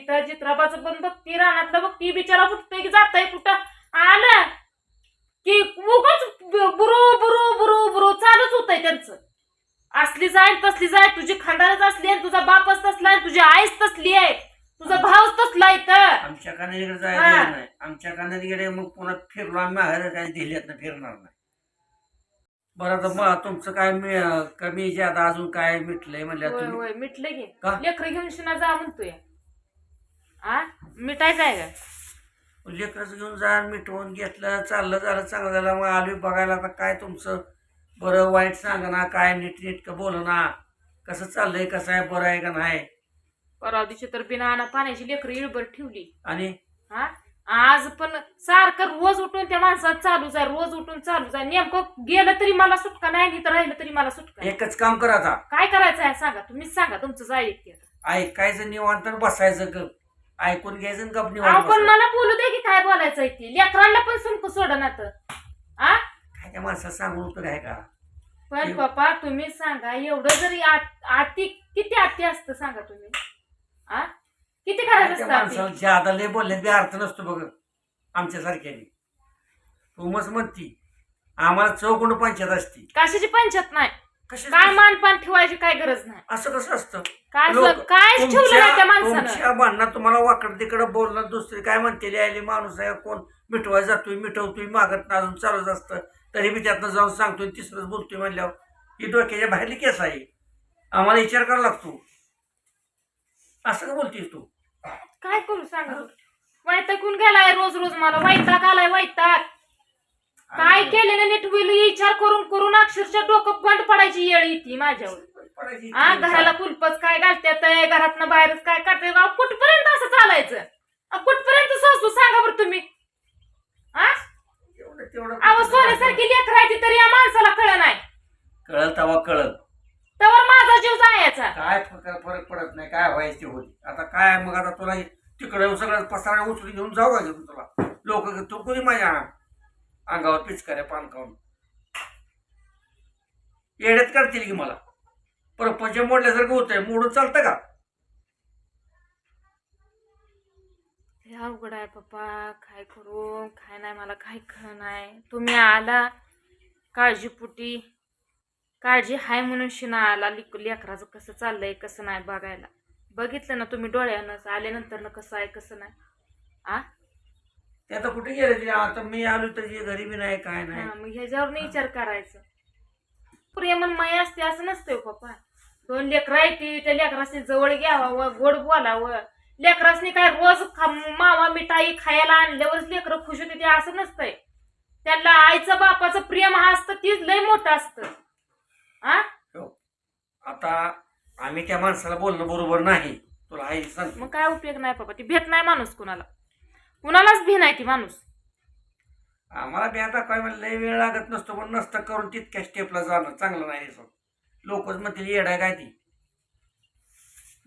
इथं चित्राबाचं पण बघती रानातलं बघती बिचारा फुटतोय की जातंय कुठं? आलं की उगाच बुरू बुरू बुरू बुरू चालूच होतंय त्यांचं. असली जाय तसली जाय तुझी खानदारच असली आहे तुझा बापच तसला आहे तुझी आईच तसली आहे तुझा भावच तसला आहे तर आमच्या कानाकडे जायला हा. नाही. आमच्या कानात गेले मग पुन्हा फिरलो आम्ही माहेर काय दिल्यात फिरणार नाही. बरं आता मग तुमचं काय मी- कमी ज्यादा अजून काय मिटलंय म्हणल्या होय तुम्ही? होय मिटलं घे का? लेकरं घेऊन शिना जा म्हणतोय. आ? मिटायचं आहे का? लेकरच घेऊन जा मिटवून घेतलं चाललं झालं चांगलं झालं. मग आलोय बघायला आता काय तुमचं? बरं वाईट सांगा ना काय नीट नीटकं बोल ना कसं चाललंय कसं आहे बरं आहे का नाही? परवा दिवशी तर बिना आणा पाण्याची लेकरं इळभर ठेवली. आणि? हा? आज पण सारखं रोज उठून त्या माणसात चालूच आहे रोज उठून चालूच आहे. नेमकं गेलं तरी मला सुटका नाही नाही तर राहिलं तरी मला सुटका. नाही. एकच काम करा आता. काय करायचं आहे सांगा. तुम्हीच सांगा तुमचं ऐकते ऐकायचं निवांत बसायचं ऐकून घ्यायचं गप अहो पण. मला बोलू दे की काय बोलायचं ते. लेकरांना पण सुंक सोडा तर. आ? काय त्या माणसाला सांगून उपयोग आहे का? पण पप्पा तुम्ही सांगा एवढं जरी आत- आती किती आती असतं सांगा तुम्ही? आ? किती करायचं त्या असतं आती? माणसाला ज्यादा लय बोलले बी अर्थ नसतो बघ आमच्यासारख्याने. तू मस्त म्हणती आम्हाला चौकोंड पंचायत असती. कशाची पंचायत नाही? कशी काय मानपान ठेवायची काय गरज नाही. असं कसं असतं? काय लोक- कायच ठेवलं नाही त्या माणसानं. तुमच्या भांडणात तुम्हाला वाकड तिकडं बोलणं दुसरी काय म्हणते आली माणूस आहे कोण मिटवाय जातोय मिटवतोय मागत ना अजून चालूच असतं. तरी बी त्यातनं जाऊन सांगतोय तिसरंच बोलतोय म्हणल्यावर ही डोक्याच्या बाहेरली केस आहे. आम्हाला विचार करावा लागतो. असं का बोलतीस तू? काय करू सांगा? वैतागून गेलाय रोज रोज मला. वैताग आलाय वैताग. काय केलेलं नीट होईल विचार करून करून अक्षरशः डोकं बंद पडायची येळ येते माझ्यावर. हा घराला कुलपच काय घालत्यात घरातनं बाहेरच काय काढते कुठपर्यंत असं चालायचं? अ, कुठपर्यंत सासू सांगा बरं तुम्ही? हा? एवढं तेवढं अहो सोन्यासारखी लेकरायची तरी या माणसाला कळ नाही. कळल तवा कळल. तर माझा जीव जायचा. काय फरक फरक पडत नाही काय व्हायची होती? आता काय मग आता तुला तिकडे सगळं पसारा उचलून घेऊन जाऊ का घेऊन तुला? लोक तू कोणी माझ्या अंगावर पिचकाऱ्या पान खाऊन येड्यात करतील की मला? प्रपंच मोडल्यासारखं होतंय मोडून चालतं का? हे अवघड आहे पप्पा. काय करू? काय नाही मला काय खरं नाही. तुम्ही आला काळजीपुटी. काळजी हाय म्हणून शिना आला लिक लेकराचं कसं चाललंय कसं नाही बघायला. बघितलं ना तुम्ही डोळ्यानंच आल्यानंतर ना कसं आहे कसं नाही. आ? ते आता कुठे गेले? ते आता मी आलो तर जे घरी बी नाही काय नाही. हा, मग ह्याच्यावर नाही विचार करायचं. प्रेमन माय असते असं नसतंय हो पप्पा दोन लेकरं आहे ती त्या लेकरासनी जवळ घ्यावं गोड बोलावं. लेकरासनी काय रोज खा- मावा मिठाई खायला आणल्यावरच लेकरं खुश होते ते असं नसतंय. त्यांना आईचं बापाचं प्रेम हा असतं तीच लय मोठं असतं. आ? हो. आता आम्ही त्या माणसाला बोलणं बरोबर नाही. तुला आई सांग. मग काय उपयोग नाही पप्पा ती भेट नाही माणूस कुणाला. कुणालाच भी नाही ती माणूस. आम्हाला बी आता काय म्हणलं लय वेळ लागत नसतो पण नसतं करून तितक्या स्टेपला जाणं चांगलं नाही लोकच म्हणतील येडा काय ती?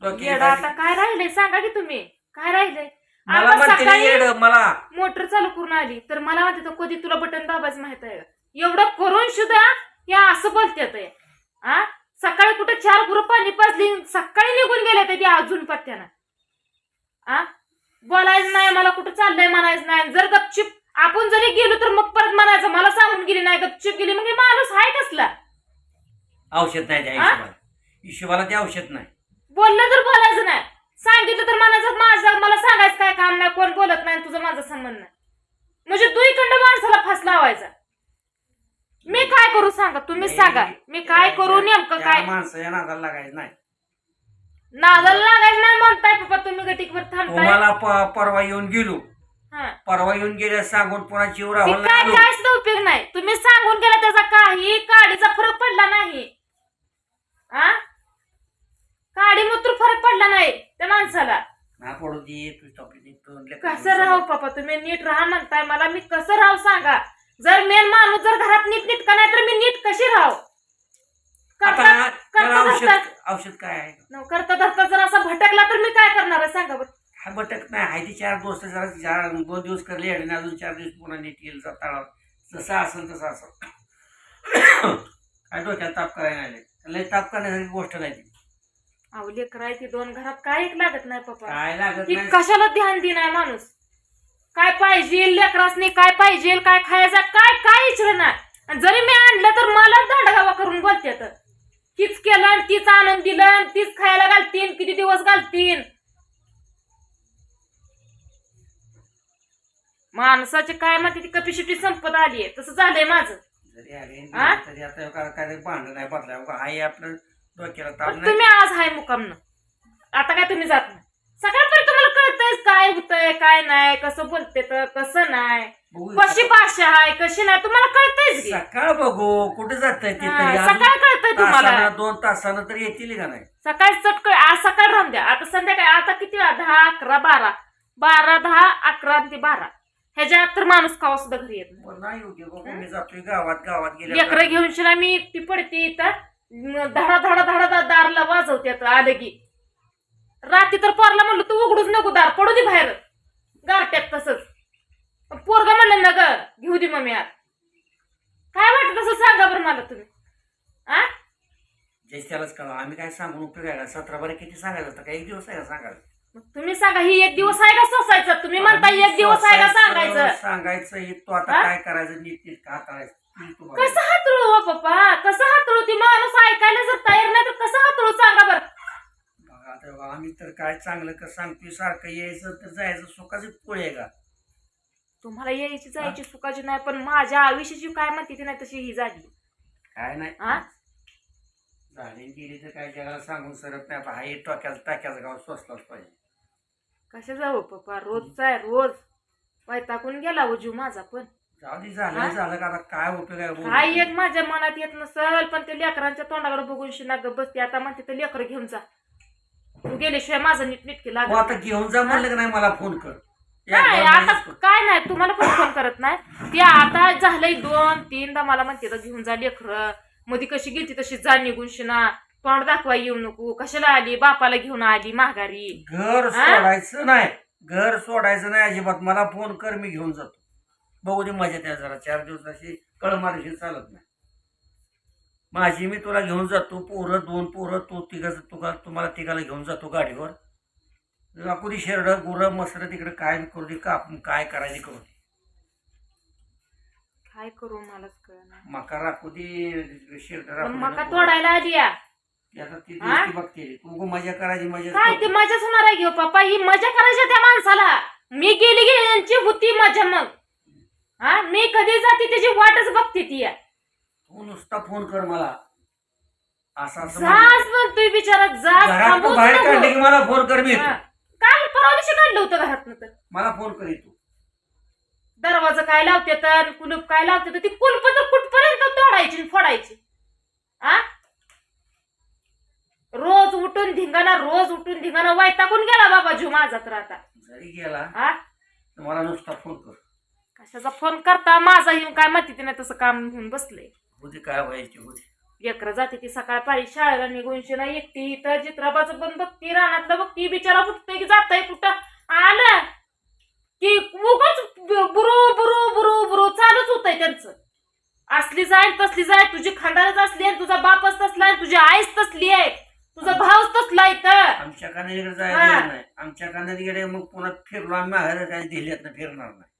डोक्याची येडा आता. काय राहिलंय? सांगा की तुम्ही. काय राहिलंय? मला आता म्हणतील सकाळी- येड मला. मोटर चालू करून आली. तर मला तर कधी तुला बटन दाबायचं माहीत आहे का? एवढं करून सुद्धा या असं बोलतात हे. आ? सकाळी कुठे चार गुरु पाणी पाजली सकाळी निघून गेले ते अजून पत्त्यानं. आ? बोलायचं नाही मला कुठं चाललंय म्हणायचं नाही. जर गपचिप आपण जरी गेलो तर मग परत म्हणायचं मला सांगून गेली नाही गपचिप गेली. मग हे माणूस आहे कसला? औषध नाही त्या? हिशोबाला हिशोबाला ते औषध नाही. बोललं तर बोलायचं नाही सांगितलं तर म्हणायचं माझं मला सांगायचं काय काम नाही कोण बोलत नाही तुझं माझा संबंध नाही. म्हणजे तू इकडं माणसाला फास लावायचा. मी काय करू सांगा? तुम्ही सांगा. मी काय करू नेमकं त्या काय? माणसाच्या नादाला लागायचं नाही. नादाला लागायचं नाही म्हणताय पप्पा तुम्ही गटीकवर थांबताय. तुम्हाला प- परवा येऊन गेलो. हा. परवा येऊन गेले सांगून पुन्हा जीव ती काय काय सुद्धा उपयोग नाही. तुम्ही सांगून गेला त्याचा काही काडीचा फरक पडला नाही. आ? काडी मूत्र फरक पडला नाही त्या माणसाला. ना पडू दे तू टॉपिक कसं राहाव पप्पा तुम्ही नीट राहा म्हणताय मला मी कसं राहाव सांगा? जर मेन माणूस जर घरात नीट नीटका नाही तर मी नीट कशी राहाव आता करता करता औषध धरता औषध काय आहे? न, करता धरता जर असा भटकला तर मी काय करणार आहे? सांगा बरं. हा बटक नाही हाय ती चार दोस्त जरा चार दोन दिवस करले आणि अजून चार दिवस पुन्हा नीट येईल तळावर. जसं असेल तसं असं काय डोक्यात ताप करायला आले? लय ताप करण्यासारखी गोष्ट नाही ती. अहो लेकर ती दोन घरात काय एक लागत नाही पप्पा. काय लागत नाही? कशाला ध्यान देणार माणूस? काय पाहिजे लेकरासनी काय पाहिजे काय खायचं काय काय नाही आणि जरी मी आणलं तर मला दांडगावा करून बोलते तर तीच केलं आणि तीच आणून दिलं आणि तीच खायला घालतीन किती दिवस घालतीन? माणसाचे काय म्हणते ती कपिशिटी संपत आलीये तसं झालंय माझं. जरी आले आ? तरी आता का- काय भांडण नाही बदलाय. हाय आपलं डोक्याला ताप पण नाही. तुम्ही आज हाय मुकामनं. आता काय तुम्ही जात नाही. सकाळपर्यंत तुम्हाला कळतंय काय होतंय काय नाही कसं बोलते तर कसं नाही. बघू कशी भाषा आहे? कशी नाही? तुम्हाला कळतंयच की. सकाळ बघू कुठे जात ते हा, तरी. सकाळ कळतंय तुम्हाला. तासानं दोन तासानं तरी येतील का नाही? सकाळी चटकळ आज सकाळ राहून द्या. आता संध्याकाळी आता किती वेळा? दहा अकरा बारा. बारा दहा अकरा आणि ते बारा. ह्याच्या आत तर माणूस कावा सुद्धा घरी येत नाही. मग नाही येऊ दे बघू मी जातोय गावात गावात गेले लेकरं घेऊन शिना मी ती पडते इथं. धडा धडा धडा दा- दारला वाजवते आता आलं की. रात्री तर पोरला म्हणलं तू उघडूच नको दार पडू दे बाहेर. गारट्यात तसंच. पोरग घेऊ दे मम्मी आत काय वाटत तसं सांगा बरं मला तुम्ही. आ? जैस त्यालाच कळा आम्ही काय सांगून उपयोग आहे का? सतरा बरं किती सांगायचं होतं? का एक दिवस आहे का सांगायचं मग तुम्ही सांगा ही एक दिवस आहे का सोसायचं? तुम्ही म्हणता एक दिवस आहे का सांगायचं? सांगायचं हे तू आता हा? काय करायचं? नीट नीट का करायचं? ते तू बघ. कसं हातळू हो पप्पा? कसं हातळू? ती माणूस ऐकायला जर तयार नाही तर कसं हातळू? सांगा बरं. बघा आता बघा, आम्ही तर काय चांगलं का सांगतोय? सारखं यायचं तर जायचं. सुखाची पोळी का? तुम्हाला यायची जायची सुखाची नाही पण माझ्या आयुष्याची काय म्हणते ती नाही तशी ही झाली. काय नाही. आ? झाली गेली तर काय जगाला सांगून सरत नाही आता हा हे टोक्याचं टाक्याचं गाव स्वस्तच पाहिजे. कशा जाऊ पप्पा? रोजचा आहे रोज. वैतागून गेला हो जीव माझा पण. जाऊ दे झालं हा? झालं का आता काय उपयोग आहे बोलून? काय एक माझ्या मनात येत नसल पण ते लेकरांच्या तोंडाकडे बघून शिना ग बसते. आता म्हणते तर लेकर घेऊन जा. तू गेल्याशिवाय माझं नीट नीटके मग लागत आता घेऊन जा म्हणलं की नाही मला फोन कर. नाही आता. काय नाही तुम्हाला पण फोन करत नाही. ते आता झालंय दोन तीनदा मला म्हणते तर घेऊन जा लेकर. मध्ये कशी गेलती तशी जा निघून शिना. तोंड दाखवा येऊ नको. कशाला आली? बापाला घेऊन आली माघारी. घर? सोडायचं नाही. घर सोडायचं नाही अजिबात. मला फोन कर मी घेऊन जातो. बघू दे मजा त्या जरा. चार दिवस अशी कळमारीशी चालत नाही. माझी मी तुला घेऊन जातो. पोरं दोन पोरं तू तिघ तुला तुम्हाला तिघाला घेऊन जातो गाडीवर. लाकुदी शेरड गुरं मसर तिकडे काय करू दे का काय करायचे करू दे. काय करू मलाच कळणार मका शेरड मका तोडायला आली या. आता ती हा? दिवशी बघते तू उगं मजा करायची मजा काय ते मजाच होणार आहे घेऊ पप्पा? ही मजा करायची त्या माणसाला. मी गेली गे यांची होती मजा मग. हा? मी कधी जाते त्याची वाटच बघते ती या. तू नुसता फोन कर मला. असं असं म्हणतोय बिचारा जास घरात थांबूच तू बाहेर नको. काढले की मला फोन कर मी येतो. हा. दिवशी काढलं होतं घरात तर? मला फोन कर तू दरवाजा काय लावते तर कुलूप काय लावते तर ती कुलप तर कुठपर्यंत तोडायची आणि फोडायची? आ? रोज उठून धिंगाणा रोज उठून धिंगाणा वैतागून गेला बाबा जीव माझा तर आता. जरी गेला. आ? तर मला नुसता फोन कर. कशाचा फोन करता? माझा येऊन काय माहिती नाही तसं काम घेऊन बसलंय. काय व्हायची होती लेकरं जाते ती सकाळ पारी शाळेला निघून शिना एकटी इथं चित्राबाचं पण बघती रानातलं बघती बिचारा फुटतंय की जाताय कुठं? आलं की उगाच बुरू बुरू बुरू बुरू चालूच होतंय त्यांचं. असली जाय तसली जाय तुझी खानदारच असली आहे तुझा बापच तसला आहे तुझी आईच तसली आहे. तुझा भावच तसला आहे तर. आमच्या जायला हा. नाही. आमच्या गेले मग पुन्हा फिरलो आम्ही माहेर काय दिल्यात फिरणार नाही.